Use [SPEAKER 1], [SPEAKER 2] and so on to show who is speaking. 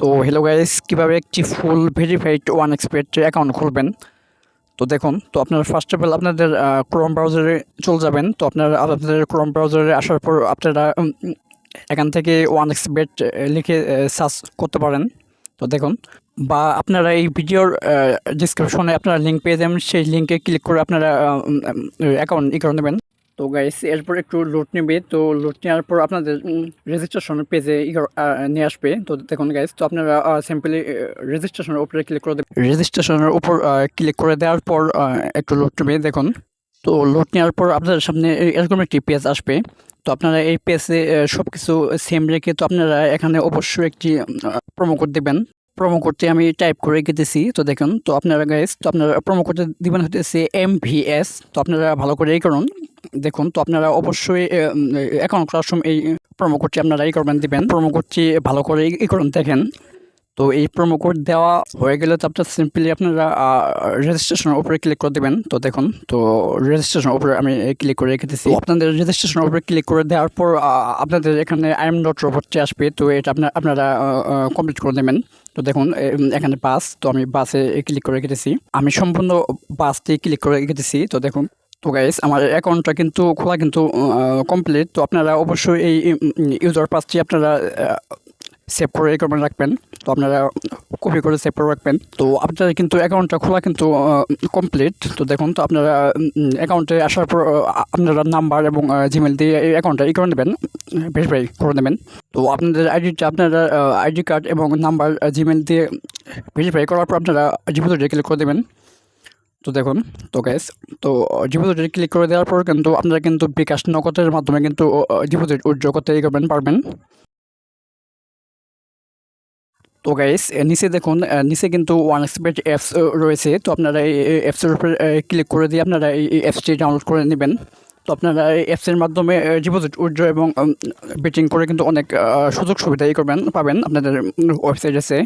[SPEAKER 1] তো hello guys কীভাবে একটি full verified one expect account খুলবেন? তো দেখুন, তো আপনারা ফার্স্ট অফ অল আপনাদের ক্রোম ব্রাউজারে চলে যাবেন। তো আপনারা আপনাদের ক্রোম ব্রাউজারে আসার পর আপনারা এখান থেকে ওয়ান এক্সপেক্ট লিখে সার্চ করতে পারেন। তো দেখুন, বা আপনারা এই ভিডিওর ডিসক্রিপশনে আপনারা লিঙ্ক পেয়ে যাবেন। সেই লিঙ্কে ক্লিক করে আপনারা অ্যাকাউন্ট ই করে নেবেন। তো গাইস এরপর একটু লোড নেবে। তো লোড নেওয়ার পর আপনাদের রেজিস্ট্রেশন পেজে নিয়ে আসবে। তো দেখুন গাইস তো আপনারা সিম্পলি রেজিস্ট্রেশনের উপরে ক্লিক করে দেবেন। রেজিস্ট্রেশনের উপর ক্লিক করে দেওয়ার পর একটু লোড নেবে, দেখুন। তো লোড নেওয়ার পর আপনাদের সামনে এরকম একটি পেজ আসবে। তো আপনারা এই পেজে সব কিছু সেম রেখে, তো আপনারা এখানে অবশ্যই একটি প্রোমো কোড দেবেন। প্রোমো কোডটি আমি টাইপ করে রেখেছি তো দেখুন। তো আপনারা গাইস তো আপনারা প্রোমো কোডে দিবেন হতেছে এম ভিএস তো আপনারা ভালো করে করুন। দেখুন তো আপনারা অবশ্যই অ্যাকাউন্ট করার সময় এই প্রোমো কোডটি আপনারা এই করবেন দিবেন। প্রোমো কোডটি ভালো করে ই করুন দেখেন। তো এই প্রোমো কোড দেওয়া হয়ে গেলে তো আপনার সিম্পলি আপনারা রেজিস্ট্রেশনের উপরে ক্লিক করে দেবেন। তো দেখুন তো রেজিস্ট্রেশনের উপরে আমি ক্লিক করে রেখে দিচ্ছি আপনাদের রেজিস্ট্রেশনের উপরে ক্লিক করে দেওয়ার পর আপনাদের এখানে আই এম ডট রোবটটি আসবে। তো এটা আপনার আপনারা কমপ্লিট করে দেবেন তো দেখুন এখানে বাস তো আমি বাসে ক্লিক করে রেখেছি। আমি সম্পূর্ণ বাসটি ক্লিক করে রেখেছি। তো দেখুন তো গাইস আমার অ্যাকাউন্টটা কিন্তু খোলা কিন্তু কমপ্লিট তো আপনারা অবশ্যই এই ইউজার পাসটি আপনারা সেভ করে রেকমেন্ড রাখবেন। তো আপনারা কপি করে সেভ করে রাখবেন। তো আপনারা কিন্তু অ্যাকাউন্টটা খোলা কিন্তু কমপ্লিট তো দেখুন, তো আপনারা অ্যাকাউন্টে আসার পর আপনারা নাম্বার এবং জিমেল দিয়ে এই অ্যাকাউন্টটা ই করে নেবেন ভেরিফাই করে নেবেন। তো আপনাদের আইডিটা আপনারা আইডি কার্ড এবং নাম্বার জিমেল দিয়ে ভেরিফাই করার পর আপনারা ডিপোজিটে ক্লিক করে দেবেন। তো দেখুন, তো গ্যাস তো ডিপোজিটে ক্লিক করে দেওয়ার পর কিন্তু আপনারা কিন্তু বিকাশ নগদের মাধ্যমে কিন্তু ডিপোজিট উইথড্র করতে করবেন পারবেন। তো গাইস নিচে দেখুন নিচে কিন্তু ওয়ান এক্সপেক্ট অ্যাপস রয়েছে। তো আপনারা এই অ্যাপসের উপরে ক্লিক করে দিয়ে আপনারা এই অ্যাপসটি ডাউনলোড করে নেবেন। তো আপনারা এই অ্যাপসের মাধ্যমে ডিপোজিট উইথড্র এবং বেটিং করে কিন্তু অনেক সুযোগ সুবিধা ই করবেন, পাবেন আপনাদের ওয়েবসাইট আছে।